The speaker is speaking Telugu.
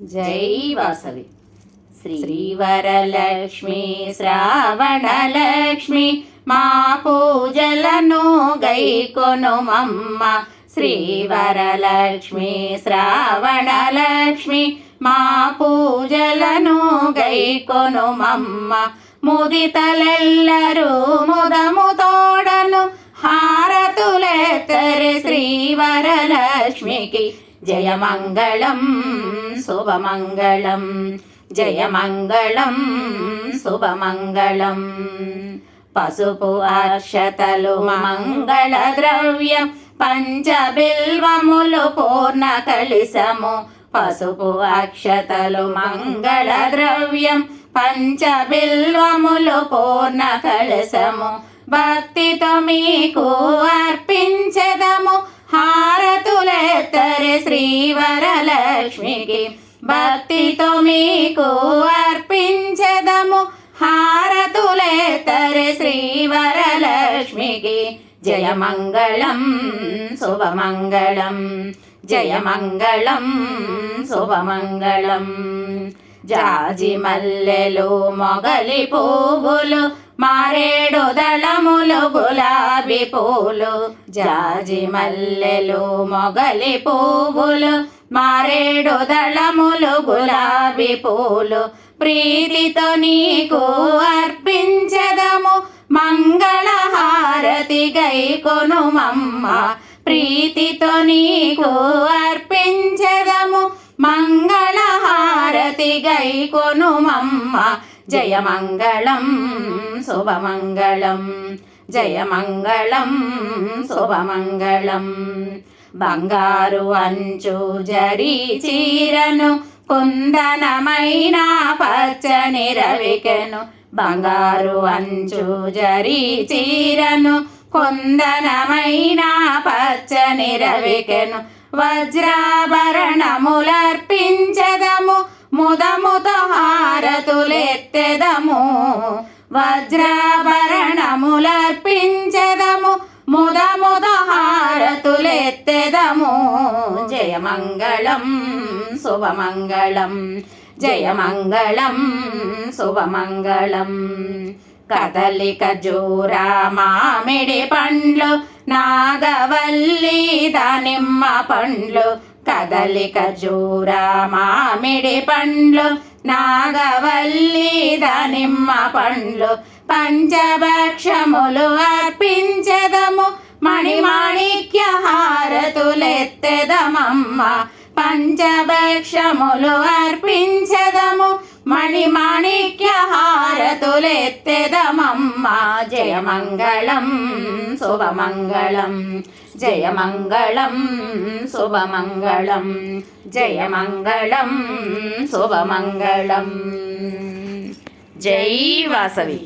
జై వాసవి. శ్రీవరలక్ష్మి శ్రావణలక్ష్మి మా పూజలను గైకొనుమమ్మ శ్రీవరలక్ష్మి శ్రావణలక్ష్మి మా పూజలను గైకొనుమమ్మ ముదితలెల్లరూ ముదము తోడను హారతులెత్తరి శ్రీవరలక్ష్మికి జయమంగళం శుభమంగళం జయమంగళం శుభమంగళం. పసుపు అక్షతలు మంగళ ద్రవ్యం పంచబిల్వములు పూర్ణ కలిసము పసుపు అక్షతలు మంగళ ద్రవ్యం పంచబిల్వములు పూర్ణ కలసము భక్తితో మీకు అర్పించదము. హారతులెత్తరి శ్రీవరలక్ష్మికి. భక్తితో మీకు అర్పించదము. హారతులెత్తరి శ్రీవరలక్ష్మికి. జయమంగళం శుభమంగళం. జయమంగళం శుభమంగళం. జాజి మల్లెలు మొగలి పువ్వులు మారేడు దళములు గులాబీ పూలు జాజి మల్లెలు మొగలి పువ్వులు. మారేడు దళములు గులాబీ పూలు ప్రీతితో నీకు అర్పించదము. మంగళహారతి గైకొనుమమ్మ ప్రీతితో గై కొనుమమ్మ జయమంగళం శుభమంగళం జయమంగళం శుభమంగళం బంగారు అంచు జరి చీరను కుందనమైన పచ్చని రవికెను బంగారు అంచు జరి చీరను కుందనమైన పచ్చని రవికెను వజ్రాభరణములర్పించదము ముదముతో హారతులెత్తెదము. వజ్రాభరణములర్పించదము. ముదముద హారతులెత్తెదము. జయమంగళం శుభమంగళం. జయమంగళం శుభమంగళం. కదలిక జోరా మామిడి పండ్లు నాగవల్లి దానిమ్మ పండ్లు కదలిక జోరా మామిడి పండ్లు నాగవల్లి దానిమ్మ పండ్లు పంచభక్షములు అర్పించదము. మణిమాణిక్య హారతులెత్తెదమమ్మ. పంచభక్షములు అర్పించదము. మణిమాణిక్య హారతులెత్తెదమమ్మ జయమంగళం శుభమంగళం జయమంగళం శుభమంగళం జయమంగళం శుభమంగళం. జై వాసవి.